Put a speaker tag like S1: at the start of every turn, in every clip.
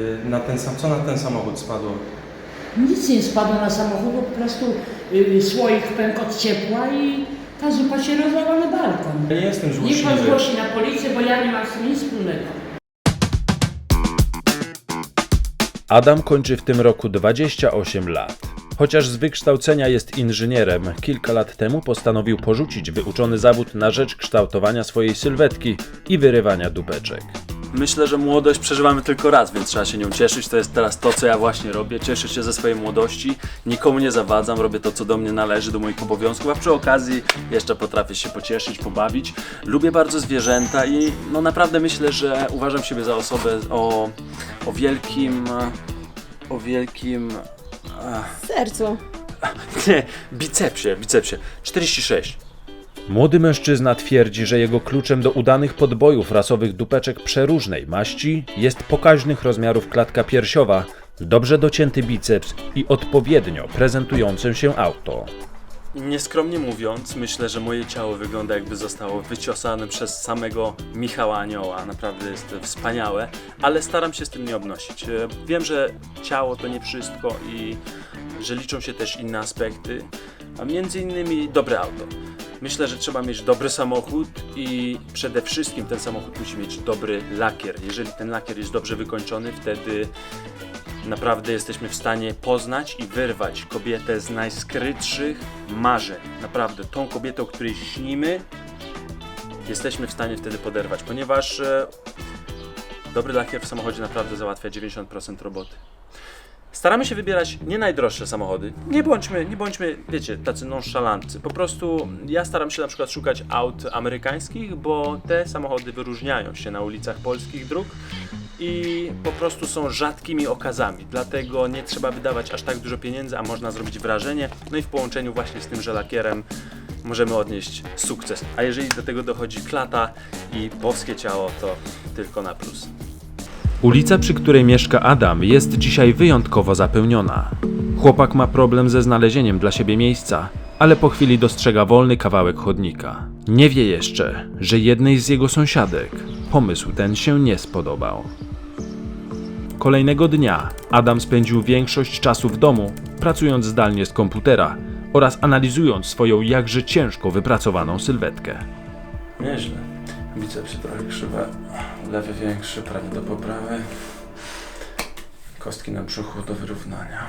S1: Y, Na ten sam, co na ten samochód spadło?
S2: Nic nie spadło na samochód, bo po prostu y, słoik pękł od ciepła i ta zupa się rozlała na balkon.
S1: Ja nie jestem
S2: Niech
S1: złośliwy.
S2: pan zgłosi na policję, bo ja nie mam z tym nic wspólnego.
S3: Adam kończy w tym roku 28 lat. Chociaż z wykształcenia jest inżynierem, kilka lat temu postanowił porzucić wyuczony zawód na rzecz kształtowania swojej sylwetki i wyrywania dupeczek.
S4: Myślę, że młodość przeżywamy tylko raz, więc trzeba się nią cieszyć. To jest teraz to, co ja właśnie robię. Cieszę się ze swojej młodości, nikomu nie zawadzam, robię to, co do mnie należy, do moich obowiązków, a przy okazji jeszcze potrafię się pocieszyć, pobawić. Lubię bardzo zwierzęta i no naprawdę myślę, że uważam siebie za osobę o, o wielkim, o wielkim,
S5: sercu.
S4: nie, bicepsie, bicepsie. 46.
S3: Młody mężczyzna twierdzi, że jego kluczem do udanych podbojów rasowych dupeczek przeróżnej maści jest pokaźnych rozmiarów klatka piersiowa, dobrze docięty biceps i odpowiednio prezentujące się auto.
S4: Nieskromnie mówiąc, myślę, że moje ciało wygląda jakby zostało wyciosane przez samego Michała Anioła. Naprawdę jest wspaniałe, ale staram się z tym nie obnosić. E, Wiem, że ciało to nie wszystko i że liczą się też inne aspekty, a między innymi dobre auto. Myślę, że trzeba mieć dobry samochód i przede wszystkim ten samochód musi mieć dobry lakier. Jeżeli ten lakier jest dobrze wykończony, wtedy Naprawdę jesteśmy w stanie poznać i wyrwać kobietę z najskrytszych marzeń. Naprawdę, tą kobietę, o której śnimy, jesteśmy w stanie wtedy poderwać, ponieważ e, dobry lakier w samochodzie naprawdę załatwia 90% roboty. Staramy się wybierać nie najdroższe samochody. Nie bądźmy, nie bądźmy, wiecie, tacy nonszalanccy. Po prostu ja staram się na przykład szukać aut amerykańskich, bo te samochody wyróżniają się na ulicach polskich dróg i po prostu są rzadkimi okazami. Dlatego nie trzeba wydawać aż tak dużo pieniędzy, a można zrobić wrażenie. No i w połączeniu właśnie z tymże lakierem możemy odnieść sukces. A jeżeli do tego dochodzi klata i boskie ciało, to tylko na plus.
S3: Ulica, przy której mieszka Adam, jest dzisiaj wyjątkowo zapełniona. Chłopak ma problem ze znalezieniem dla siebie miejsca, ale po chwili dostrzega wolny kawałek chodnika. Nie wie jeszcze, że jednej z jego sąsiadek pomysł ten się nie spodobał. Kolejnego dnia Adam spędził większość czasu w domu, pracując zdalnie z komputera oraz analizując swoją jakże ciężko wypracowaną sylwetkę.
S4: Nieźle. Bicepsy trochę krzywe, lewy większy, prawy do poprawy. Kostki na brzuchu do wyrównania.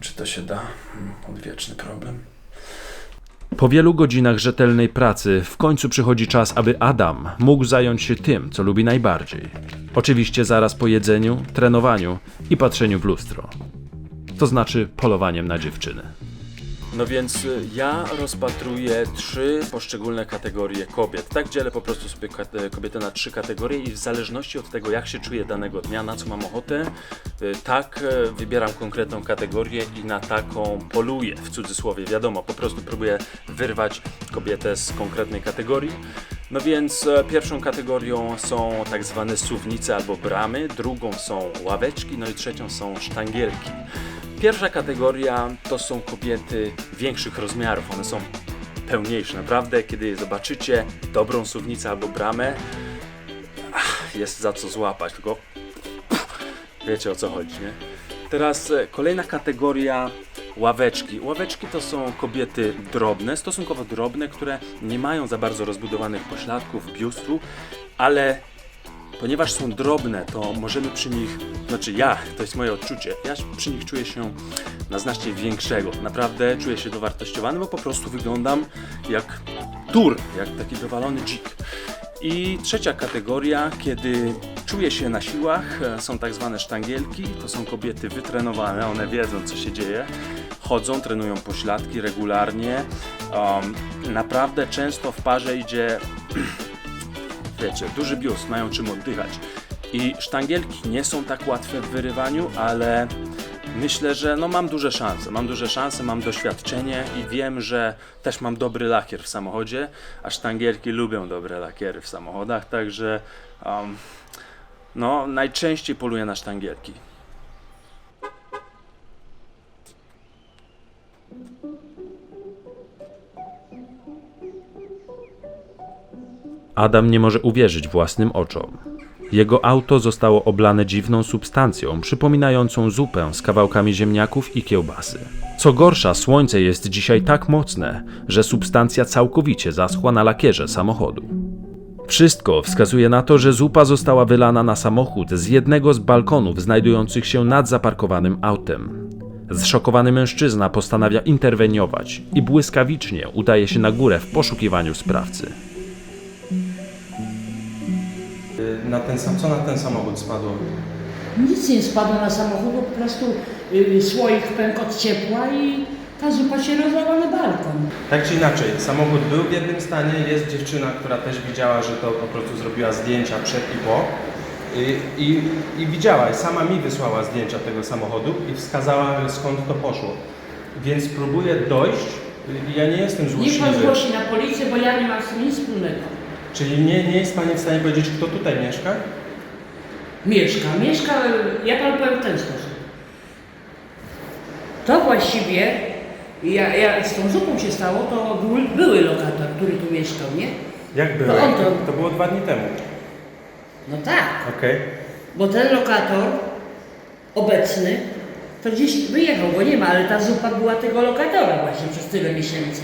S4: Czy to się da? Odwieczny problem.
S3: Po wielu godzinach rzetelnej pracy w końcu przychodzi czas, aby Adam mógł zająć się tym, co lubi najbardziej. Oczywiście zaraz po jedzeniu, trenowaniu i patrzeniu w lustro. To znaczy polowaniem na dziewczyny.
S4: No więc y, ja rozpatruję trzy poszczególne kategorie kobiet. Tak dzielę po prostu sobie kate- kobietę na trzy kategorie i w zależności od tego, jak się czuję danego dnia, na co mam ochotę, y, tak y, wybieram konkretną kategorię i na taką poluję, w cudzysłowie, wiadomo, po prostu próbuję wyrwać kobietę z konkretnej kategorii. No więc pierwszą kategorią są tak zwane suwnice albo bramy, drugą są ławeczki, no i trzecią są sztangielki. Pierwsza kategoria to są kobiety większych rozmiarów, one są pełniejsze. Naprawdę, kiedy zobaczycie, dobrą suwnicę albo bramę, jest za co złapać, tylko wiecie o co chodzi, nie? Teraz e, kolejna kategoria ławeczki. Ławeczki to są kobiety drobne, stosunkowo drobne, które nie mają za bardzo rozbudowanych pośladków, biustu, ale ponieważ są drobne, to możemy przy nich, znaczy ja, to jest moje odczucie, ja przy nich czuję się na znacznie większego. Naprawdę czuję się dowartościowany, bo po prostu wyglądam jak tur, jak taki dowalony dzik. I trzecia kategoria, kiedy czuję się na siłach, e, są tak zwane sztangielki. To są kobiety wytrenowane, one wiedzą co się dzieje. Chodzą, trenują pośladki regularnie. Um, naprawdę często w parze idzie wiecie, duży biust, mają czym oddychać. I sztangielki nie są tak łatwe w wyrywaniu, ale myślę, że no mam duże szanse. Mam duże szanse, mam doświadczenie i wiem, że też mam dobry lakier w samochodzie, a sztangielki lubią dobre lakiery w samochodach, także um, no najczęściej poluję na sztangielki.
S3: Adam nie może uwierzyć własnym oczom. Jego auto zostało oblane dziwną substancją przypominającą zupę z kawałkami ziemniaków i kiełbasy. Co gorsza, słońce jest dzisiaj tak mocne, że substancja całkowicie zaschła na lakierze samochodu. Wszystko wskazuje na to, że zupa została wylana na samochód z jednego z balkonów znajdujących się nad zaparkowanym autem. Zszokowany mężczyzna postanawia interweniować i błyskawicznie udaje się na górę w poszukiwaniu sprawcy.
S1: Y, Na ten co na ten samochód spadło?
S2: Nic nie spadło na samochód, bo po prostu y, słoik pękł od ciepła i ta zupa się rozlała na balkon.
S1: Tak czy inaczej, samochód był w jednym stanie, jest dziewczyna, która też widziała, że to po prostu zrobiła zdjęcia przed i po. I, i, I widziała, i sama mi wysłała zdjęcia tego samochodu i wskazała skąd to poszło. Więc próbuję dojść, y, ja nie jestem
S2: Niech pan zgłosi na policję, bo ja nie mam z tym nic wspólnego.
S1: Czyli nie, nie jest Pani w stanie powiedzieć, kto tutaj mieszka?
S2: Mieszka, mieszka, ja panu powiem w ten sposób. To właściwie, ja, ja z tą zupą się stało, to był, były lokator, który tu mieszkał, nie?
S1: Jak było?
S2: To on to-
S1: To było dwa dni temu.
S2: No tak,
S1: Okej.
S2: bo ten lokator obecny, to gdzieś wyjechał, go nie ma, ale ta zupa była tego lokatora właśnie przez tyle miesięcy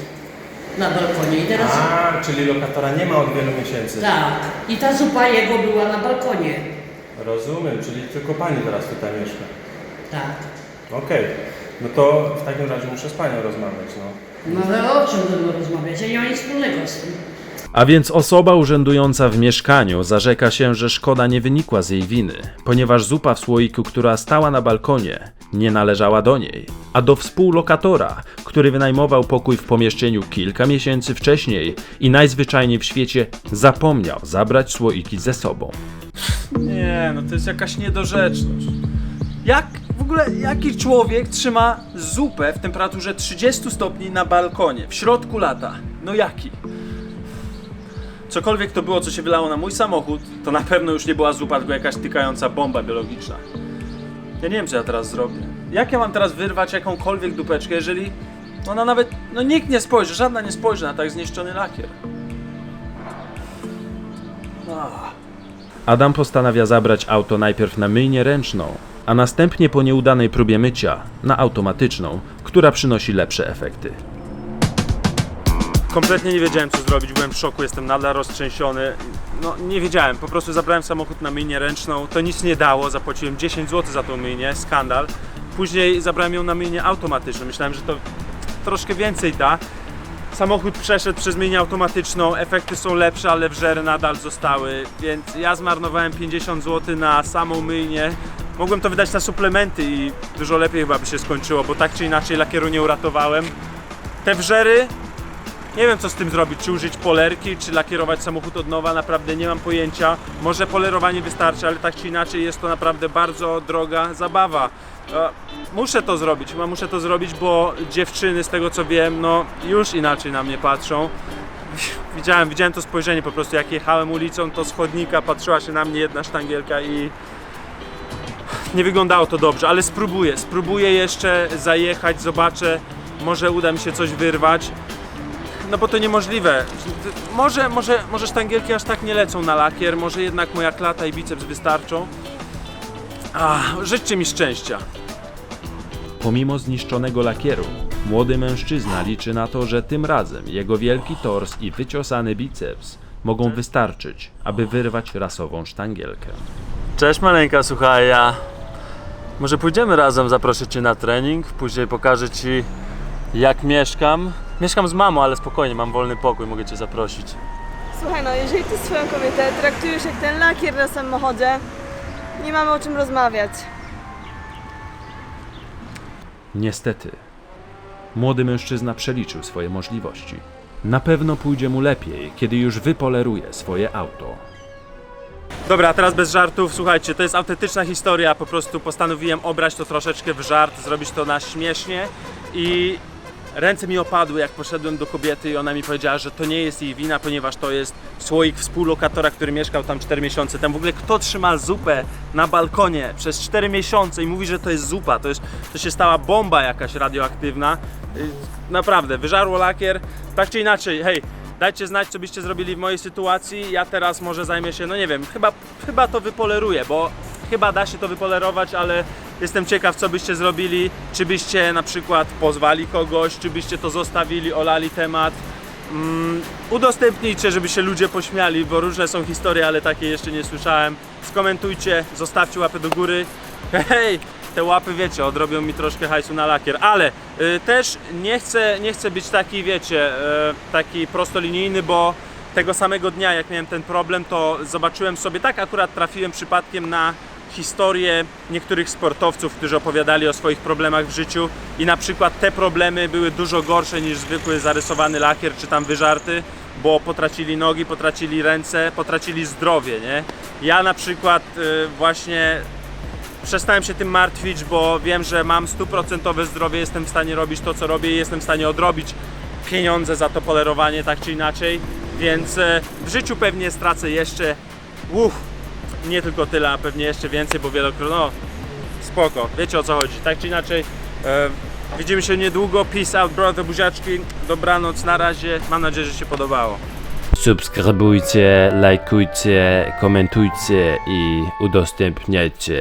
S2: na balkonie i teraz...
S1: A, czyli lokatora nie ma od wielu miesięcy.
S2: Tak, i ta zupa jego była na balkonie.
S1: Rozumiem, czyli tylko Pani teraz tutaj mieszka.
S2: Tak.
S1: Okej. No to w takim razie muszę z Panią rozmawiać, no.
S2: No ale o czym będą rozmawiać? Ja nie mam nic wspólnego z tym.
S3: A więc osoba urzędująca w mieszkaniu zarzeka się, że szkoda nie wynikła z jej winy, ponieważ zupa w słoiku, która stała na balkonie, nie należała do niej, a do współlokatora, który wynajmował pokój w pomieszczeniu kilka miesięcy wcześniej i najzwyczajniej w świecie zapomniał zabrać słoiki ze sobą.
S4: Nie, no to jest jakaś niedorzeczność. Jak w ogóle jaki człowiek trzyma zupę w temperaturze 30 stopni na balkonie w środku lata? No jaki? Cokolwiek to było, co się wylało na mój samochód, to na pewno już nie była zupa, tylko jakaś tykająca bomba biologiczna. Ja nie wiem, co ja teraz zrobię. Jak ja mam teraz wyrwać jakąkolwiek dupeczkę, jeżeli ona nawet, no nikt nie spojrzy, żadna nie spojrzy na tak zniszczony lakier.
S3: Adam postanawia zabrać auto najpierw na myjnię ręczną, a następnie po nieudanej próbie mycia na automatyczną, która przynosi lepsze efekty.
S4: Kompletnie nie wiedziałem co zrobić, byłem w szoku, jestem nadal roztrzęsiony. No nie wiedziałem, po prostu zabrałem samochód na myjnię ręczną, to nic nie dało, zapłaciłem 10 zł za tą myjnię, skandal. Później zabrałem ją na myjnię automatyczną, myślałem, że to troszkę więcej da. Samochód przeszedł przez myjnię automatyczną, efekty są lepsze, ale wżery nadal zostały, więc ja zmarnowałem 50 zł na samą myjnię. Mogłem to wydać na suplementy i dużo lepiej chyba by się skończyło, bo tak czy inaczej lakieru nie uratowałem. Te wżery nie wiem co z tym zrobić, czy użyć polerki, czy lakierować samochód od nowa, naprawdę nie mam pojęcia. Może polerowanie wystarczy, ale tak czy inaczej jest to naprawdę bardzo droga zabawa. E, Muszę to zrobić, chyba muszę to zrobić, bo dziewczyny z tego co wiem, no już inaczej na mnie patrzą. Widziałem, widziałem to spojrzenie po prostu, jak jechałem ulicą, to z chodnika patrzyła się na mnie jedna sztangielka i nie wyglądało to dobrze, ale spróbuję, spróbuję jeszcze zajechać, zobaczę, może uda mi się coś wyrwać. No bo to niemożliwe. Może, może, może sztangielki aż tak nie lecą na lakier, może jednak moja klata i biceps wystarczą. A, życzcie mi szczęścia.
S3: Pomimo zniszczonego lakieru, młody mężczyzna liczy na to, że tym razem jego wielki tors i wyciosany biceps mogą wystarczyć, aby wyrwać rasową sztangielkę.
S4: Cześć maleńka, słuchaj, ja... Może pójdziemy razem, zaproszę Cię na trening, później pokażę Ci jak mieszkam. Mieszkam z mamą, ale spokojnie, mam wolny pokój, mogę Cię zaprosić.
S5: Słuchaj, no jeżeli ty swoją kobietę traktujesz jak ten lakier na samochodzie, nie mamy o czym rozmawiać.
S3: Niestety, młody mężczyzna przeliczył swoje możliwości. Na pewno pójdzie mu lepiej, kiedy już wypoleruje swoje auto.
S4: Dobra, a teraz bez żartów, słuchajcie, to jest autentyczna historia, po prostu postanowiłem obrać to troszeczkę w żart, zrobić to na śmiesznie i ręce mi opadły, jak poszedłem do kobiety i ona mi powiedziała, że to nie jest jej wina, ponieważ to jest słoik współlokatora, który mieszkał tam 4 miesiące. Tam w ogóle kto trzyma zupę na balkonie przez 4 miesiące i mówi, że to jest zupa, to, jest, to się stała bomba jakaś radioaktywna. Y, Naprawdę, wyżarło lakier, tak czy inaczej, hej, Dajcie znać, co byście zrobili w mojej sytuacji. Ja teraz może zajmę się, no nie wiem, chyba, chyba to wypoleruję, bo chyba da się to wypolerować, ale jestem ciekaw, co byście zrobili. Czy byście na przykład pozwali kogoś, czy byście to zostawili, olali temat. Mm, udostępnijcie, żeby się ludzie pośmiali, bo różne są historie, ale takie jeszcze nie słyszałem. Skomentujcie, zostawcie łapę do góry. Hej, te łapy wiecie, odrobią mi troszkę hajsu na lakier, ale y, też nie chcę, nie chcę być taki, wiecie, y, taki prostolinijny, bo tego samego dnia, jak miałem ten problem, to zobaczyłem sobie, tak akurat trafiłem przypadkiem na historię niektórych sportowców, którzy opowiadali o swoich problemach w życiu i na przykład te problemy były dużo gorsze niż zwykły zarysowany lakier czy tam wyżarty, bo potracili nogi, potracili ręce, potracili zdrowie, nie? Ja na przykład y, właśnie przestałem się tym martwić, bo wiem, że mam stuprocentowe zdrowie, jestem w stanie robić to, co robię i jestem w stanie odrobić pieniądze za to polerowanie, tak czy inaczej. Więc e, w życiu pewnie stracę jeszcze, uff, nie tylko tyle, a pewnie jeszcze więcej, bo wielokrotnie, no spoko, wiecie o co chodzi. Tak czy inaczej, e, widzimy się niedługo, peace out brother, buziaczki, dobranoc, na razie, mam nadzieję, że się podobało.
S3: Subskrybujcie, lajkujcie, komentujcie i udostępniajcie.